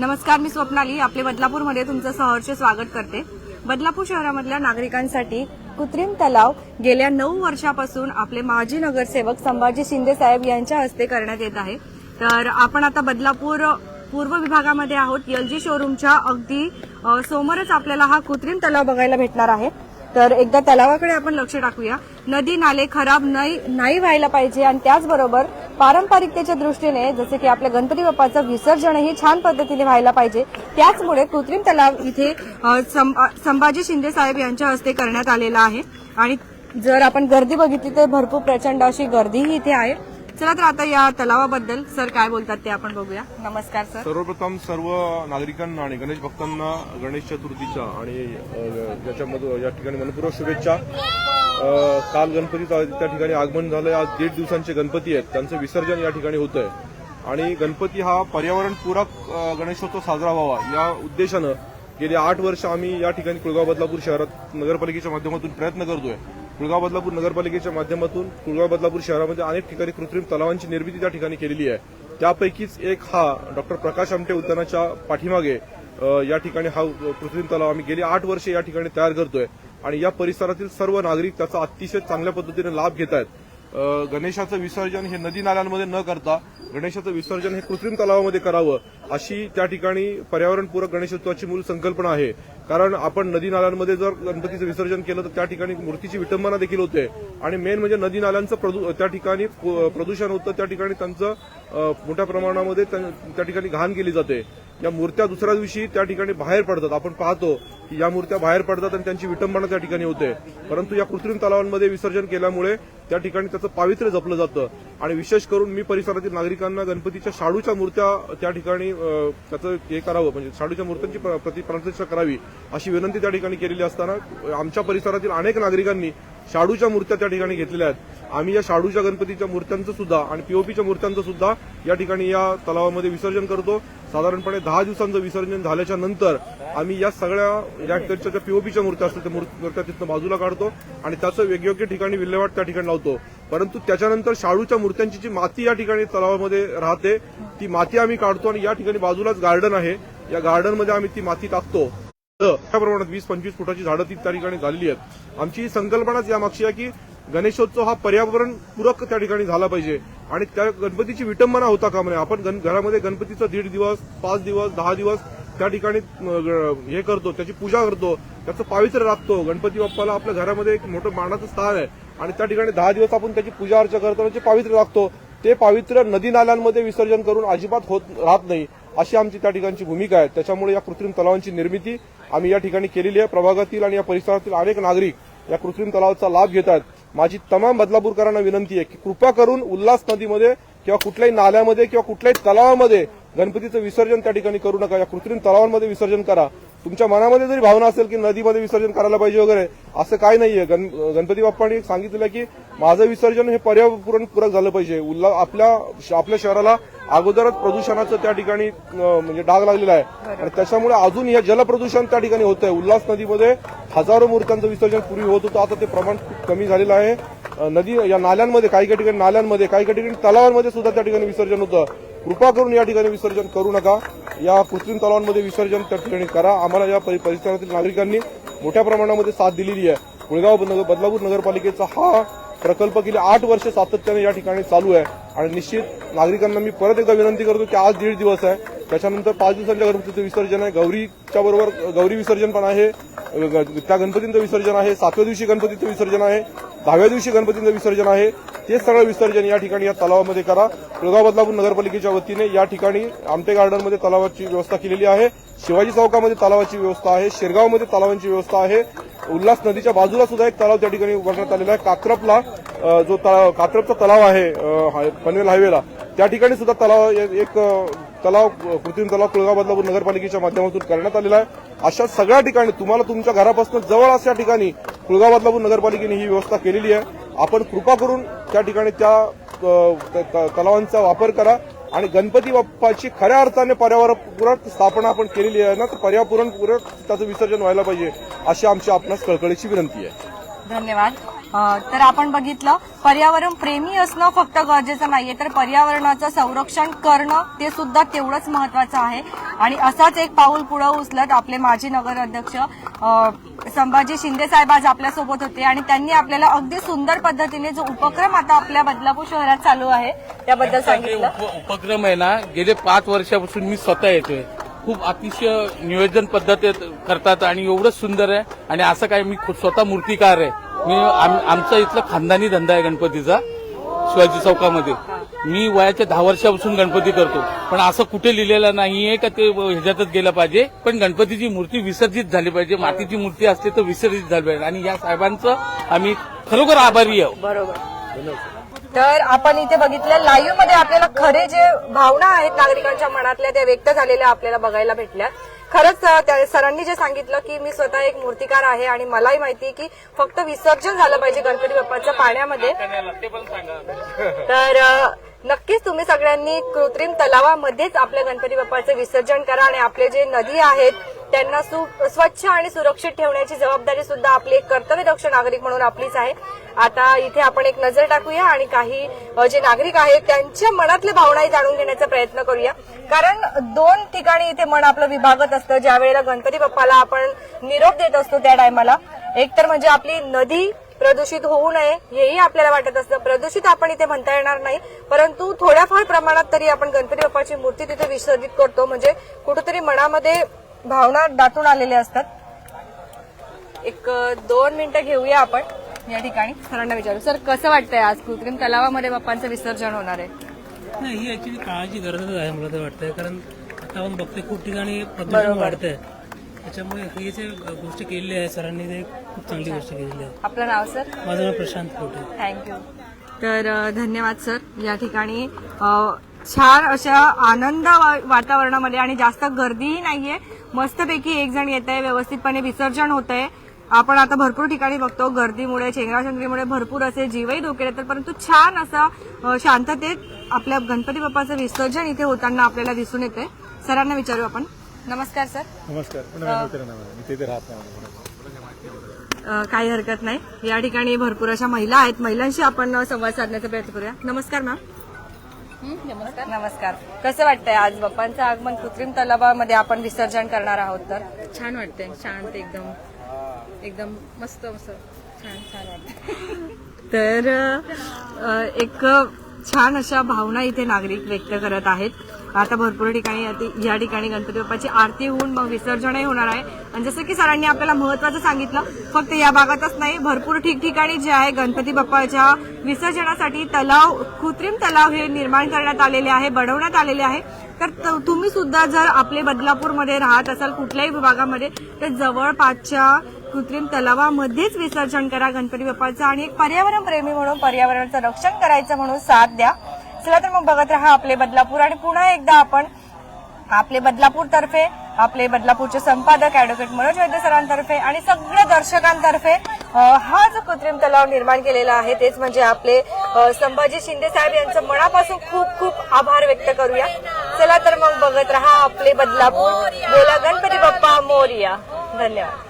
नमस्कार मी स्वप्नाली. आपले बदलापूरमध्ये तुमचं सहर्ष स्वागत करते. बदलापूर शहरामधल्या नागरिकांसाठी कृत्रिम तलाव गेल्या नऊ वर्षापासून आपले माजी नगरसेवक संभाजी शिंदे साहेब यांच्या हस्ते करण्यात येत आहे. तर आपण आता बदलापूर पूर्व विभागामध्ये आहोत. एलजी शोरूमच्या अगदी समोरच आपल्याला हा कृत्रिम तलाव बघायला भेटणार आहे. तर एकदा तलावाकडे आपण लक्ष टाकूया. नदी नाले खराब नाही नाही व्हायला पाहिजे आणि त्याचबरोबर पारंपरिकतेच्या दृष्टीने जसे की आपल्या गणपती बाप्पाचं विसर्जनही छान पद्धतीने व्हायला पाहिजे. त्याचमुळे कृत्रिम तलाव इथे संभा- संभाजी शिंदे साहेब यांच्या हस्ते करण्यात आलेला आहे. आणि जर आपण गर्दी बघितली तर भरपूर प्रचंड अशी गर्दीही इथे आहे. चला तर आता या तलावाबद्दल. सर काय बोलतात ते आपण बघूया. नमस्कार सर. सर्वप्रथम सर्व नागरिकांना आणि गणेश भक्तांना गणेश चतुर्थीच्या आणि अ, याच्यामध्ये या ठिकाणी मनपूर्वक शुभेच्छा. काल गणपतीचं त्या ठिकाणी आगमन झालंय. आज दीड दिवसांचे गणपती आहेत. त्यांचं विसर्जन या ठिकाणी होत आहे आणि गणपती हा पर्यावरणपूरक गणेशोत्सव साजरा व्हावा या उद्देशानं गेली आठ वर्ष आम्ही या ठिकाणी कुळगाव बदलापूर शहरात नगरपालिकेच्या माध्यमातून प्रयत्न करतोय. कुळगाव बदलापूर नगरपालिकेच्या माध्यमातून कुळगाव बदलापूर शहरामध्ये अनेक ठिकाणी कृत्रिम तलावांची निर्मिती त्या ठिकाणी केलेली आहे. त्यापैकीच एक हा डॉक्टर प्रकाश आमटे उद्यानाच्या पाठीमागे या ठिकाणी हा कृत्रिम तलाव आम्ही गेली आठ वर्षे या ठिकाणी तयार करतोय. आणि या परिसरातील सर्व नागरिक त्याचा अतिशय चांगल्या पद्धतीने लाभ घेत आहेत. गणेशाचं विसर्जन हे नदी नाल्यांमध्ये न करता गणेशाचं विसर्जन हे कृत्रिम तलावामध्ये करावं अशी त्या ठिकाणी पर्यावरणपूरक गणेशोत्सवाची मूळ संकल्पना आहे. कारण आपण नदी नाल्यांमध्ये जर गणपतीचं विसर्जन केलं तर त्या ठिकाणी मूर्तीची विटंबना देखील होते. आणि मेन म्हणजे नदी नाल्यांचं प्रदू- त्या ठिकाणी प- प्रदूषण होतं त्या ठिकाणी त्यांचं मोठ्या प्रमाणामध्ये त्या ठिकाणी घाण केली जाते. या मूर्त्या दुसऱ्या दिवशी त्या ठिकाणी बाहेर पडतात. आपण पाहतो की या मूर्त्या बाहेर पडतात आणि त्यांची विटंबना त्या ठिकाणी होते. परंतु या कृत्रिम तलावांमध्ये विसर्जन केल्यामुळे त्या ठिकाणी त्याचं पावित्र्य जपलं जातं. आणि विशेष करून मी परिसरातील नागरिकांना गणपतीच्या शाडूच्या मूर्त्या त्या ठिकाणी त्याचं हे करावं. म्हणजे शाडूच्या मूर्त्यांची प्र- प्रति प्रतिष्ठा करावी अशी विनंती त्या ठिकाणी केलेली असताना आमच्या परिसरातील अनेक नागरिकांनी शाडूच्या मूर्त्या त्या ठिकाणी घेतलेल्या आहेत. आम्ही या शाडूच्या गणपतीच्या मूर्त्यांचं सुद्धा आणि पीओपीच्या मूर्त्यांचं सुद्धा या ठिकाणी या तलावामध्ये विसर्जन करतो. साधारणपणे दहा दिवसांचं विसर्जन झाल्याच्यानंतर आम्ही या सगळ्या या ठिकाणच्या ज्या पीओपीच्या मूर्त्या असतात त्या मूर्त्या तिथनं बाजूला काढतो आणि त्याचं वेगवेगळ्या ठिकाणी विल्हेवाट त्या ठिकाणी लावतो. परंतु त्याच्यानंतर शाडूच्या मूर्त्यांची जी माती या ठिकाणी तलावामध्ये राहते ती माती आम्ही काढतो आणि या ठिकाणी बाजूलाच गार्डन आहे. या गार्डनमध्ये आम्ही ती माती टाकतो. त्या प्रमाणात वीस पंचवीस फुटाची झाडं ती त्या ठिकाणी झालेली आहेत. आमची ही संकल्पनाच यामागची आहे की गणेशोत्सव हा पर्यावरण पूरक त्या ठिकाणी झाला पाहिजे. आणि त्या गणपतीची विटंबना होता का म्हणे आपण गण- घरामध्ये गणपतीचं दीड दिवस पाच दिवस दहा दिवस त्या ठिकाणी ग- हे करतो त्याची पूजा करतो त्याचं पावित्र्य राखतो गणपती बाप्पाला आपल्या घरामध्ये एक मोठं मानाचं स्थान आहे. आणि त्या ठिकाणी दहा दिवस आपण त्याची पूजा अर्चा करतो त्याचे पावित्र्य राखतो ते पावित्र्य नदी नाल्यांमध्ये विसर्जन करून अजिबात होत राहत नाही अशी आमची त्या ठिकाणची भूमिका आहे. त्याच्यामुळे या कृत्रिम तलावांची निर्मिती आम्ही या ठिकाणी केलेली आहे. प्रभागातील आणि या परिसरातील अनेक नागरिक या कृत्रिम तलावाचा लाभ घेत आहेत. माझी तमाम बदलापूरकरांना विनंती आहे की कृपा करून उल्हास नदीमध्ये किंवा कुठल्याही नाल्यामध्ये किंवा कुठल्याही तलावामध्ये गणपतीचं विसर्जन त्या ठिकाणी करू नका. या कृत्रिम तलावांमध्ये विसर्जन करा. तुमच्या मनामध्ये जरी भावना असेल की नदीमध्ये विसर्जन करायला पाहिजे वगैरे असं काही नाहीये. गण- गणपती बाप्पांनी सांगितलेलं आहे की माझं विसर्जन हे पर्यावरण पूरक झालं पाहिजे. उल्हा आपल्या आपल्या शहराला अगोदरच प्रदूषणाचं त्या ठिकाणी म्हणजे डाग लागलेला आहे. आणि त्याच्यामुळे अजून हे जलप्रदूषण त्या ठिकाणी होत आहे उल्हास नदीमध्ये हजारो मूर्त्यांचं विसर्जन पूर्वी होत होतं. आता ते प्रमाण खूप कमी झालेलं आहे. नदी या नाल्यांमध्ये काही काही ठिकाणी नाल्यांमध्ये काही काही ठिकाणी तलावांमध्ये सुद्धा त्या ठिकाणी विसर्जन होतं. कृपा करून या ठिकाणी विसर्जन करू नका. या कृत्रिम तलावांमध्ये विसर्जन त्या ठिकाणी करा. आम्हाला या परिसरातील नागरिकांनी मोठ्या प्रमाणामध्ये साथ दिलेली आहे. कुळगाव बदलापूर नगरपालिकेचा हा प्रकल्प गेले आठ वर्ष सातत्याने या ठिकाणी चालू आहे. आणि निश्चित नागरिकांना मी परत एकदा विनंती करतो की आज दीड दिवस आहे. त्याच्यानंतर पाच दिवसांच्या गणपतीचं विसर्जन आहे. गौरीच्या बरोबर गौरी विसर्जन पण आहे. ग- त्या गणपतींचं विसर्जन आहे. सातव्या दिवशी गणपतीचं विसर्जन आहे. दहाव्या दिवशी गणपतीचं विसर्जन आहे. ते सगळं विसर्जन या ठिकाणी या तलावामध्ये करा. कुळगाव बदलापूर नगरपालिकेच्या वतीने या ठिकाणी आमटे गार्डनमध्ये तलावाची व्यवस्था केलेली आहे. शिवाजी चौकामध्ये तलावाची व्यवस्था आहे. शिरगावमध्ये तलावांची व्यवस्था आहे. उल्हास नदीच्या बाजूला सुद्धा एक तलाव त्या ठिकाणी उभारण्यात आलेला आहे. कात्रपला जो तलाव कात्रपचा तलाव आहे हाय- पनवेल हायवेला त्या ठिकाणी सुद्धा तलाव एक तलाव कृत्रिम तलाव कुळगाव बदलापूर नगरपालिकेच्या माध्यमातून करण्यात आलेला आहे. अशा सगळ्या ठिकाणी तुम्हाला तुमच्या घरापासून जवळ अशा ठिकाणी कुळगाव बदलापूर नगरपालिकेने ही व्यवस्था केलेली आहे. आपण कृपा करून त्या ठिकाणी त्या तलावांचा वापर करा आणि गणपती बाप्पाची खऱ्या अर्थाने पर्यावरणपूरक स्थापना आपण केलेली आहे ना तर पर्यावरणपूरक त्याचं विसर्जन व्हायला पाहिजे अशी आमची आपणास कळकळीची विनंती आहे. धन्यवाद. तर आपण बघितलं पर्यावरण प्रेमी असणं फक्त गरजेचं नाहीये तर पर्यावरणाचं संरक्षण करणं ते सुद्धा तेवढंच महत्वाचं आहे. आणि असाच एक पाऊल पुढे उचलत आपले माजी नगर अध्यक्ष संभाजी शिंदे साहेब आज आपल्यासोबत होते आणि त्यांनी आपल्याला अगदी सुंदर पद्धतीने जो उपक्रम आता आपल्या बदलापूर शहरात चालू आहे त्याबद्दल सांगितलं. उप- उपक्रम आहे ना गेले पाच वर्षापासून मी स्वतः येतोय. खूप अतिशय नियोजन पद्धतीत करतात आणि एवढंच सुंदर आहे. आणि असं काय मी स्वतः मूर्तिकार आहे. मी आमचा इथला खानदानी धंदा आहे गणपतीचा शिवाजी चौकामध्ये. मी वयाच्या दहा वर्षापासून गणपती करतो. पण असं कुठे लिहिलेलं नाहीये का ते ह्याच्यातच गेलं पाहिजे. पण गणपतीची मूर्ती विसर्जित झाली पाहिजे. मातीची मूर्ती असते तर विसर्जित झाली पाहिजे. आणि या साहेबांचं आम्ही खरोखर आभारी आहोत. बरोबर. तर आपण इथे बघितलं लाईव्हमध्ये आपल्याला खरे जे भावना आहेत नागरिकांच्या मनातल्या त्या व्यक्त झालेल्या आपल्याला बघायला भेटल्या. खरंच त्या सरांनी जे सांगितलं की मी स्वतः एक मूर्तिकार आहे आणि मलाही माहिती आहे की फक्त विसर्जन झालं पाहिजे गणपती बाप्पाच्या पाण्यामध्ये. तर नक्कीच तुम्ही सगळ्यांनी कृत्रिम तलावामध्येच आपल्या गणपती बाप्पाचं विसर्जन करा आणि आपले जे नदी आहेत त्यांना स्वच्छ आणि सुरक्षित ठेवण्याची जबाबदारी सुद्धा आपली एक कर्तव्यदक्ष नागरिक म्हणून आपलीच आहे. आता इथे आपण एक नजर टाकूया आणि काही जे नागरिक आहेत त्यांच्या मनातल्या भावनाही जाणून घेण्याचा प्रयत्न करूया. कारण दोन ठिकाणी इथे मन आपलं विभागत असतं ज्या वेळेला गणपती बाप्पाला आपण निरोप देत असतो त्या टायमाला. एक तर म्हणजे आपली नदी प्रदूषित होऊ नये हेही आपल्याला वाटत असतं. प्रदूषित आपण इथे म्हणता येणार नाही परंतु थोड्याफार प्रमाणात तरी आपण गणपती बाप्पाची मूर्ती तिथे विसर्जित करतो. म्हणजे कुठेतरी मनामध्ये भावना दाटून आलेल्या असतात. एक दोन मिनिटं घेऊया आपण. या ठिकाणी सरांना विचारू. सर कसं वाटतंय आज कृत्रिम तलावामध्ये बाप्पांचं विसर्जन होणार आहे? नाही ही ऍक्च्युली काळाची गरजच आहे मला तर वाटतंय. कारण आता आपण बघतोय खूप ठिकाणी प्रदूषण वाढतंय. त्याच्यामुळे ही जे गोष्टी केलेली आहे सरांनी ते खूप चांगली गोष्ट केलेली आहे. आपलं नाव सर? माझं नाव प्रशांत कोटे थँक्यू तर धन्यवाद सर. या ठिकाणी छान अशा आनंद वातावरणामध्ये आणि जास्त गर्दीही नाहीये. मस्तपैकी एक जण येत आहे व्यवस्थितपणे विसर्जन होत आहे. आपण आता भरपूर ठिकाणी बघतो गर्दीमुळे चेंगराचेंगरीमुळे भरपूर असे जीवही धोके येतात परंतु छान असं शांततेत आपल्या गणपती बाप्पाचं विसर्जन इथे होताना आपल्याला दिसून येते सरांना विचारू आपण. नमस्कार सर. नमस्कार. काही हरकत नाही. या ठिकाणी भरपूर अशा महिला आहेत. महिलांशी आपण संवाद साधण्याचा प्रयत्न करूया. नमस्कार मॅम. नमस्कार. नमस्कार. कसं वाटतंय आज बाप्पांचं आगमन कृत्रिम तलावामध्ये आपण विसर्जन करणार आहोत तर? छान वाटतंय शांत एकदम. एकदम मस्त मस्त. छान छान वाटतंय. तर अ, एक छान अशा भावना इथे नागरिक व्यक्त करत आहेत. आता भरपूर ठिकाणी या ठिकाणी गणपती बाप्पाची आरती होऊन मग विसर्जनही होणार आहे. आणि जसं की सरांनी आपल्याला महत्वाचं सांगितलं फक्त या भागातच नाही भरपूर ठिकठिकाणी जे आहे गणपती बाप्पाच्या विसर्जनासाठी तलाव कृत्रिम तलाव हे निर्माण करण्यात आलेले आहे बनवण्यात आलेले आहे. तर त- तुम्ही सुद्धा जर आपले बदलापूरमध्ये राहत असाल कुठल्याही विभागामध्ये तर जवळपासच्या कृत्रिम तलावामध्येच विसर्जन करा गणपती बाप्पाचं आणि एक पर्यावरण प्रेमी म्हणून पर्यावरणाचं रक्षण करायचं म्हणून साथ द्या. चला तर मग बघत राहा आपले बदलापूर आणि पुन्हा एकदा आपण आपले बदलापूर तर्फे आपले बदलापूरचे संपादक ऍडव्होकेट मनोज वैद्य सरांतर्फे आणि सगळ्या दर्शकांतर्फे हा जो कृत्रिम तलाव निर्माण केलेला आहे तेच म्हणजे आपले संभाजी शिंदे साहेब यांचं मनापासून खूप खूप आभार व्यक्त करूया. चला तर मग बघत राहा आपले बदलापूर. बोला गणपती बाप्पा मोरिया. धन्यवाद.